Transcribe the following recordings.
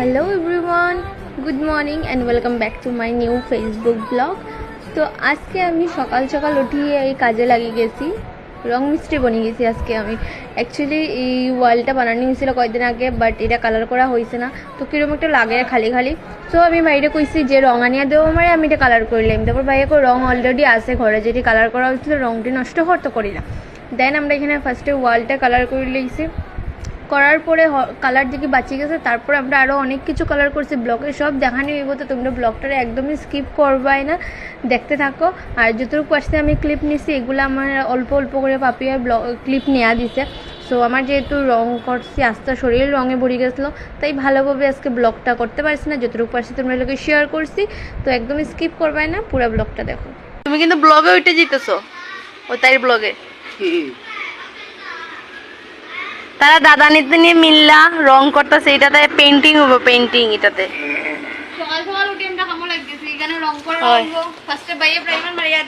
Hello everyone good morning and welcome back to my new Facebook blog তো আজকে আমি সকাল সকাল উঠিয়ে এই কাজে লাগিয়ে গেছি। রং মিস্ত্রি বনে গেছি আজকে আমি। অ্যাকচুয়ালি এই ওয়ালটা বানানো হয়েছিল কয়েকদিন আগে বাট এটা কালার করা হয়েছে না। তো কীরকম একটা লাগে খালি খালি। সো আমি বাইরে কইছি যে রং আনিয়া দেবো মারে আমি এটা কালার করলাম তারপর বাইরে রং অলরেডি আছে ঘরে। যেটি কালার করা হয়েছিল রংটি নষ্ট করতে করি না। দেন আমরা এখানে ফার্স্টে ওয়ালটা কালার করে লিখছি করার পরে কালার দিকে বাঁচিয়ে গেছে। তারপর আমরা আরও অনেক কিছু কালার করছি। ব্লগে সব দেখানি হইব তো তোমরা ব্লগটারে একদমই স্কিপ করবাই না। দেখতে থাকো। আর যতটুকু আসছে আমি ক্লিপ নিছি এগুলো আমার অল্প অল্প করে পাপিয়ার ব্লগ ক্লিপ নেওয়া দিছে। সো আমার যেহেতু রং করছি আস্তে শরীর রঙে ভরে গেছিল তাই ভালোভাবে আজকে ব্লগটা করতে পারছি না। যতটুকু পারছি তোমরা লোকে শেয়ার করছি। তো একদমই স্কিপ করবাই না পুরো ব্লগটা দেখো। তুমি কিন্তু ব্লগে ওইটা জিতেছো ও তাই ব্লগে তারা দাদা নিতে নিয়ে মিললা রং করতেছে এটাতে পেন্টিং হবে পেন্টিং এটাতে। সকাল সকাল উঠে আমরা কামো লাগতেছি এখানে রং করে ফার্স্টে বাইরে প্রাইমার মারিয়া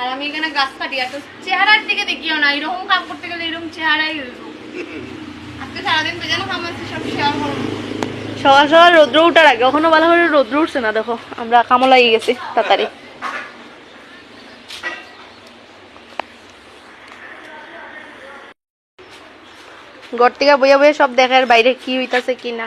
আর আমি এখানে গাছ কাটি আর তো চেহারার দিকে দেখিও না এরকম কাম করতে গেলে এরকম চেহারাই আজকে সারাদিন বেজানো কাম আছে সব শেয়ার করব। সকাল সকাল রৌদ্র উঠার আগে কখনো ভালো করে রৌদ্র উঠছে না দেখো আমরা কামো লাগিয়ে গেছি তাড়াতাড়ি। ঘর থেকে বইয়া বইয়া সব দেখার বাইরে কি হইতাছে কি না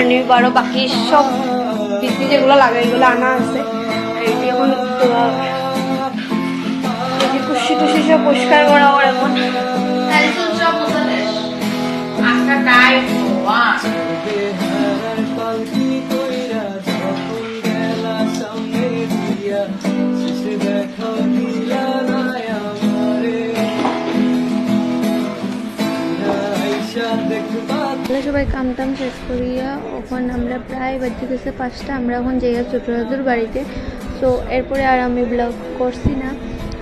করে নিবি পারো, বাকি সব বিক্রি যেগুলো লাগে এগুলো আনা আছে। এটি এখন সব পরিষ্কার করা আমার এখন। সবাই কাম টাম শেষ করিয়া, ওখান আমরা প্রায় বাজে গেছে পাঁচটা, আমরা এখন যাই ছোট বাড়িতে। সো এরপরে আর আমি ব্লগ করছি না।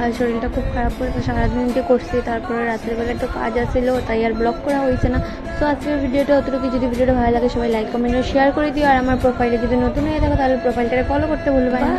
আর শরীরটা খুব খারাপ করে তো সারাদিনকে করছি, তারপরে রাত্রেবেলা একটু কাজ আসছিল তাই আর ব্লগ করা হয়েছে না। সো আজকের ভিডিওটা অতটুকু। যদি ভিডিওটা ভালো লাগে, সবাই লাইক কমেন্ট শেয়ার করে দিও। আর আমার প্রোফাইলে যদি নতুন হয়ে থাকো, তাহলে প্রোফাইলটাকে ফলো করতে ভুলবে না।